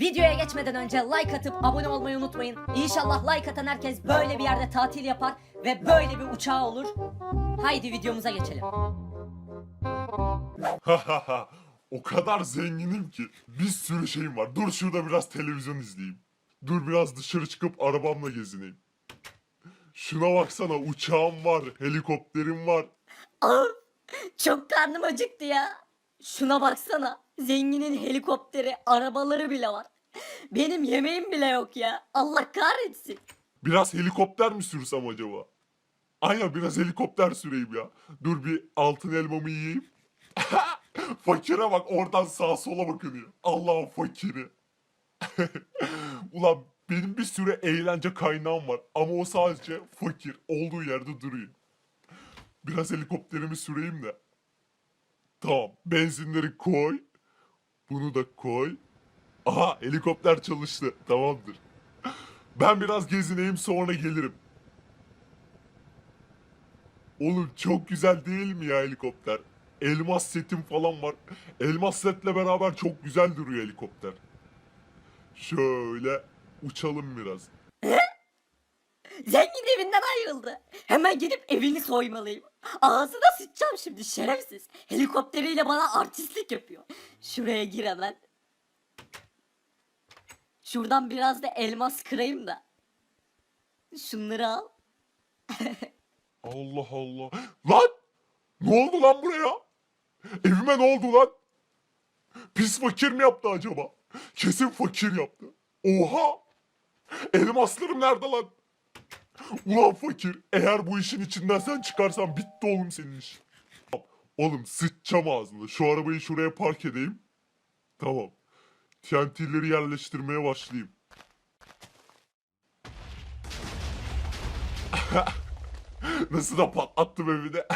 Videoya geçmeden önce like atıp abone olmayı unutmayın. İnşallah like atan herkes böyle bir yerde tatil yapar ve böyle bir uçağı olur. Haydi videomuza geçelim. o kadar zenginim ki bir sürü şeyim var. Dur şurada biraz televizyon izleyeyim. Dur biraz dışarı çıkıp arabamla gezineyim. Şuna baksana uçağım var, helikopterim var. Aa, çok karnım acıktı ya. Şuna baksana. Zenginin helikopteri, arabaları bile var. Benim yemeğim bile yok ya. Allah kahretsin. Biraz helikopter mi sürsem acaba? Aynen biraz helikopter süreyim ya. Dur bir altın elmamı yiyeyim. Fakire bak oradan sağa sola bakınıyor. Allah'ın fakiri. Ulan benim bir sürü eğlence kaynağım var ama o sadece fakir olduğu yerde duruyor. Biraz helikopterimi süreyim de. Tamam benzinleri koy. Bunu da koy. Aha helikopter çalıştı. Tamamdır. Ben biraz gezineyim sonra gelirim. Oğlum çok güzel değil mi ya helikopter? Elmas setim falan var. Elmas setle beraber çok güzel duruyor helikopter. Şöyle uçalım biraz. Zengin evinden ayrıldı. Hemen gidip evini soymalıyım. Ağzına sıçacağım şimdi şerefsiz. Helikopteriyle bana artistlik yapıyor. Şuraya gir hemen. Şuradan biraz da elmas kırayım da. Şunları al. Allah Allah. Lan! Ne oldu lan buraya? Evime ne oldu lan? Pis fakir mi yaptı acaba? Kesin fakir yaptı. Oha! Elmaslarım nerede lan? Ulan fakir eğer bu işin içinden sen çıkarsan bitti oğlum senin iş. Oğlum sıçacağım ağzını. Şu arabayı şuraya park edeyim. Tamam. TNT'leri yerleştirmeye başlayayım. Nasıl da patlattım evi de.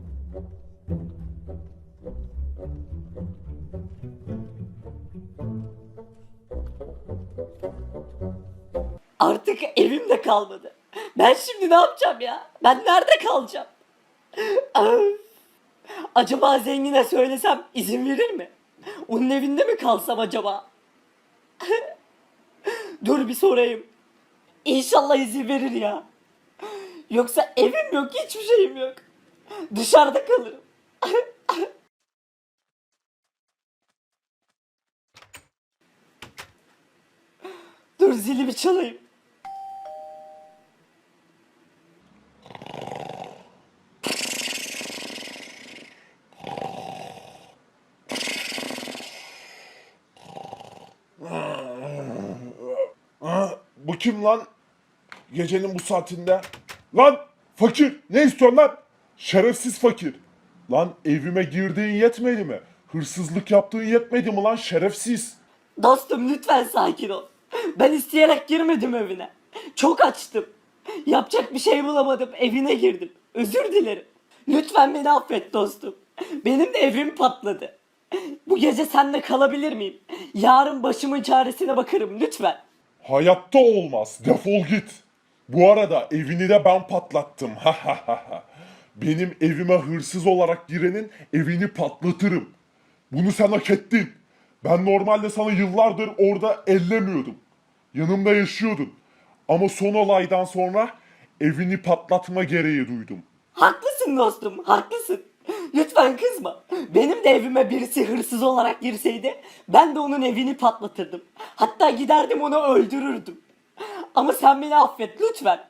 Artık evim de kalmadı. Ben şimdi ne yapacağım ya? Ben nerede kalacağım? Acaba zengine söylesem izin verir mi? Onun evinde mi kalsam acaba? Dur bir sorayım. İnşallah izin verir ya. Yoksa evim yok, hiçbir şeyim yok. Dışarıda kalırım. Dur zili bir çalayım. Ha, bu kim lan? Gecenin bu saatinde. Lan fakir ne istiyorsun lan? Şerefsiz fakir. Lan evime girdiğin yetmedi mi? Hırsızlık yaptığın yetmedi mi lan şerefsiz? Dostum lütfen sakin ol. Ben isteyerek girmedim evine. Çok açtım. Yapacak bir şey bulamadım. Evine girdim. Özür dilerim. Lütfen beni affet dostum. Benim de evim patladı. Bu gece seninle kalabilir miyim? Yarın başımın çaresine bakarım lütfen. Hayatta olmaz. Defol git. Bu arada evini de ben patlattım. Ha ha ha ha. Benim evime hırsız olarak girenin evini patlatırım. Bunu sen hak ettin. Ben normalde sana yıllardır orada ellemiyordum. Yanımda yaşıyordun. Ama son olaydan sonra evini patlatma gereği duydum. Haklısın dostum, haklısın. Lütfen kızma. Benim de evime birisi hırsız olarak girseydi ben de onun evini patlatırdım. Hatta giderdim onu öldürürdüm. Ama sen beni affet lütfen.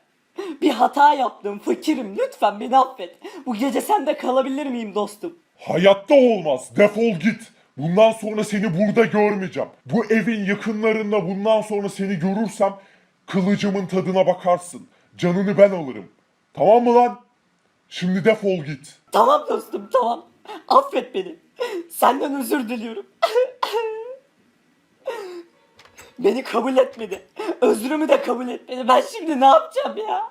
Bir hata yaptım, fakirim. Lütfen beni affet. Bu gece sende kalabilir miyim dostum? Hayatta olmaz. Defol git. Bundan sonra seni burada görmeyeceğim. Bu evin yakınlarında bundan sonra seni görürsem kılıcımın tadına bakarsın. Canını ben alırım. Tamam mı lan? Şimdi defol git. Tamam dostum, tamam. Affet beni. Senden özür diliyorum. Beni kabul etmedi. Özrümü de kabul etmedi. Ben şimdi ne yapacağım ya?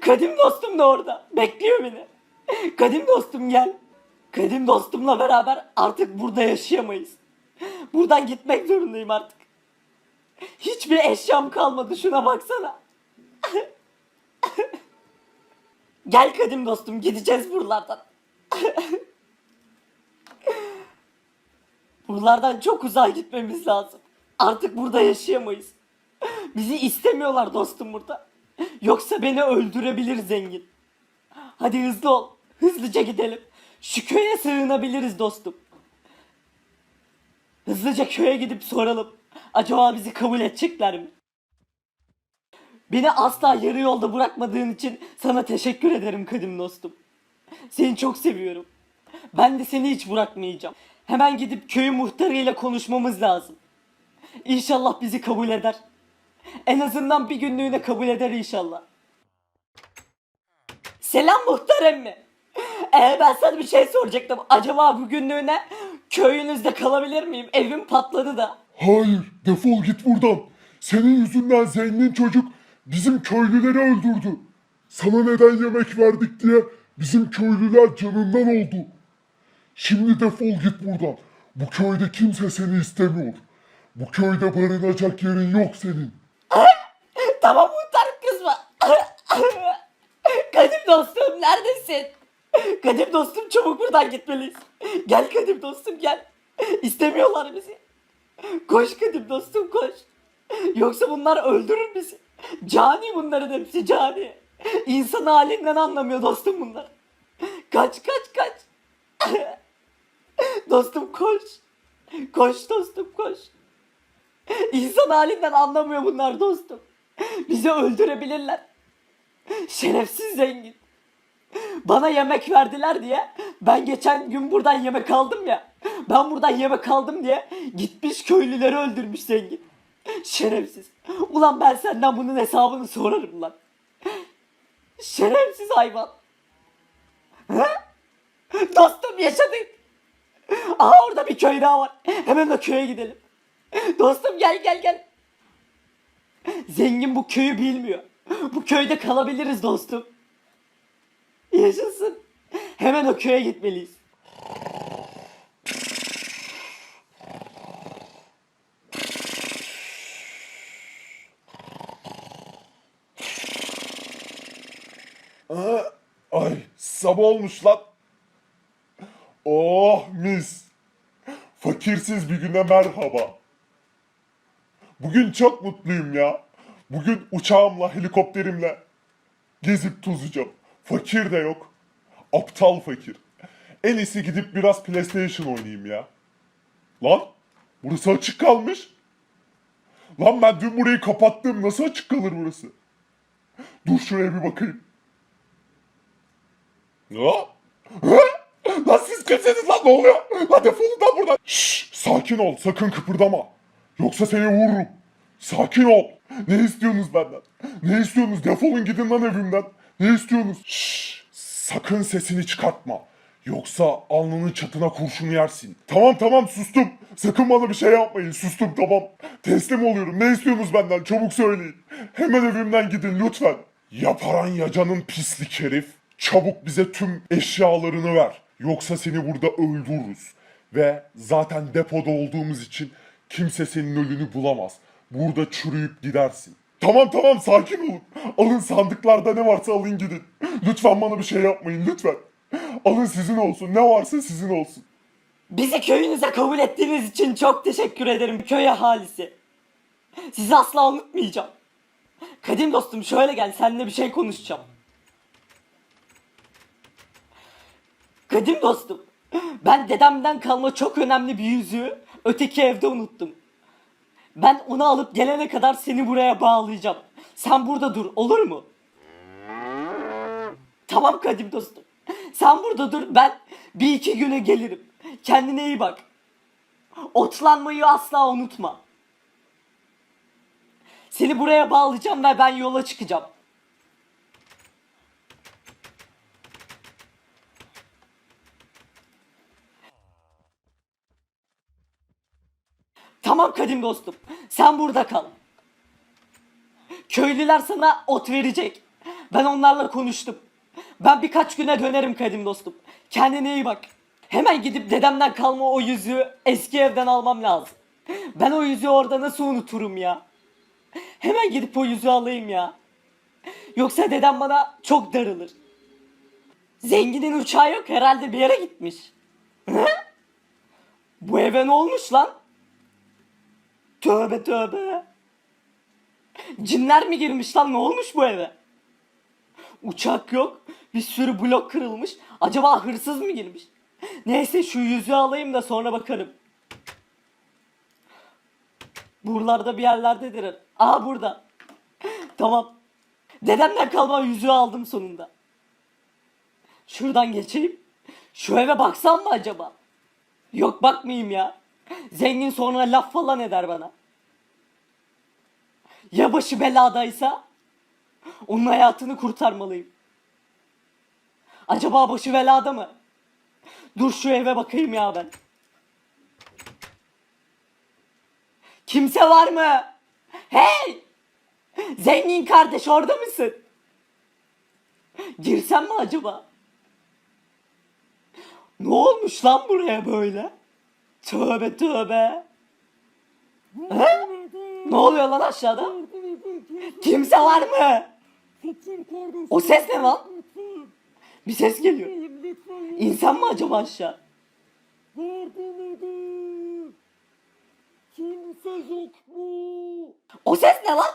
Kadim dostum da orada. Bekliyor beni. Kadim dostum gel. Kadim dostumla beraber artık burada yaşayamayız. Buradan gitmek zorundayım artık. Hiçbir eşyam kalmadı şuna baksana. Gel kadim dostum gideceğiz buralardan. Buralardan çok uzağa gitmemiz lazım. Artık burada yaşayamayız. Bizi istemiyorlar dostum burada. Yoksa beni öldürebilir zengin. Hadi hızlı ol. Hızlıca gidelim. Şu sığınabiliriz dostum. Hızlıca köye gidip soralım. Acaba bizi kabul edecekler mi? Beni asla yarı yolda bırakmadığın için sana teşekkür ederim kadim dostum. Seni çok seviyorum. Ben de seni hiç bırakmayacağım. Hemen gidip köyün muhtarıyla konuşmamız lazım. İnşallah bizi kabul eder. En azından bir günlüğüne kabul eder inşallah. Selam muhtar emmi. Ee, ben sana bir şey soracaktım. Acaba bu günlüğüne köyünüzde kalabilir miyim? Evim patladı da. Hayır, defol git buradan. Senin yüzünden zengin çocuk bizim köylüleri öldürdü. Sana neden yemek verdik diye bizim köylüler canından oldu. Şimdi defol git buradan. Bu köyde kimse seni istemiyor. Bu köyde barınacak yerin yok senin. Tamam muhtar kızma. Kadim dostum neredesin? Kadim dostum çabuk buradan gitmeliyiz. Gel Kadim dostum gel. İstemiyorlar bizi. Koş Kadim dostum koş. Yoksa bunlar öldürür bizi. Cani bunların hepsi cani. İnsan halinden anlamıyor dostum bunlar. Kaç kaç kaç. dostum koş. Koş dostum koş. İnsan halinden anlamıyor bunlar dostum. Bizi öldürebilirler. Şerefsiz zengin. Bana yemek verdiler diye ben geçen gün buradan yemek aldım ya. Ben buradan yemek aldım diye gitmiş köylüleri öldürmüş zengin. Şerefsiz. Ulan ben senden bunun hesabını sorarım lan. Şerefsiz hayvan. He? Dostum yaşadık. Aha orada bir köy daha var. Hemen o köye gidelim. Dostum gel gel gel. Zengin bu köyü bilmiyor. Bu köyde kalabiliriz dostum. Yaşasın. Hemen o köye gitmeliyiz. Aa, ay sabah olmuş lan. Oh mis. Fakirsiz bir güne merhaba. Bugün çok mutluyum ya. Bugün uçağımla, helikopterimle gezip tozacağım. Fakir de yok. Aptal fakir. En iyisi gidip biraz PlayStation oynayayım ya. Lan burası açık kalmış. Lan ben dün burayı kapattım. Nasıl açık kalır burası? Dur şuraya bir bakayım. Ha? Lan siz kimsiniz lan ne oluyor? Lan defolun lan buradan. Şşş sakin ol sakın kıpırdama. Yoksa seni vururum. Sakin ol. Ne istiyorsunuz benden? Ne istiyorsunuz? Defolun gidin lan evimden. Ne istiyorsunuz? Şşş sakın sesini çıkartma. Yoksa alnının çatına kurşun yersin. Tamam tamam sustum. Sakın bana bir şey yapmayın. Sustum tamam. Teslim oluyorum. Ne istiyorsunuz benden? Çabuk söyleyin. Hemen evimden gidin lütfen. Yaparan yacanın pislik herif. Çabuk bize tüm eşyalarını ver. Yoksa seni burada öldürürüz. Ve zaten depoda olduğumuz için kimse senin ölünü bulamaz. Burada çürüyüp gidersin. Tamam tamam sakin olun. Alın sandıklarda ne varsa alın gidin. Lütfen bana bir şey yapmayın lütfen. Alın sizin olsun. Ne varsa sizin olsun. Bizi köyünüze kabul ettiğiniz için çok teşekkür ederim köy ahalisi. Sizi asla unutmayacağım. Kadim dostum şöyle gel seninle bir şey konuşacağım. Kadim dostum ben dedemden kalma çok önemli bir yüzüğü öteki evde unuttum. Ben onu alıp gelene kadar seni buraya bağlayacağım. Sen burada dur olur mu? Tamam kadim dostum. Sen burada dur ben bir iki güne gelirim. Kendine iyi bak. Otlanmayı asla unutma. Seni buraya bağlayacağım ve ben yola çıkacağım. Tamam kadim dostum. Sen burada kal. Köylüler sana ot verecek. Ben onlarla konuştum. Ben birkaç güne dönerim kadim dostum. Kendine iyi bak. Hemen gidip dedemden kalma o yüzüğü eski evden almam lazım. Ben o yüzüğü orada nasıl unuturum ya? Hemen gidip o yüzüğü alayım ya. Yoksa dedem bana çok darılır. Zenginin uçağı yok herhalde bir yere gitmiş. Bu eve ne olmuş lan? Tövbe tövbe. Cinler mi girmiş lan ne olmuş bu eve? Uçak yok. Bir sürü blok kırılmış. Acaba hırsız mı girmiş? Neyse şu yüzüğü alayım da sonra bakarım. Buralarda bir yerlerdedir. Aa burada. tamam. Dedemden kalma yüzüğü aldım sonunda. Şuradan geçeyim. Şu eve baksam mı acaba? Yok bakmayayım ya. Zengin sonra laf falan eder bana. Ya başı beladaysa? Onun hayatını kurtarmalıyım. Acaba başı belada mı? Dur şu eve bakayım ya ben. Kimse var mı? Hey! Zengin kardeş orada mısın? Girsem mi acaba? Ne olmuş lan buraya böyle? Tövbe tövbe. He? Ne oluyor lan aşağıda? Kimse var mı? O ses ne lan? Bir ses geliyor. İnsan mı acaba aşağı? Kimse yok mu? O ses ne lan?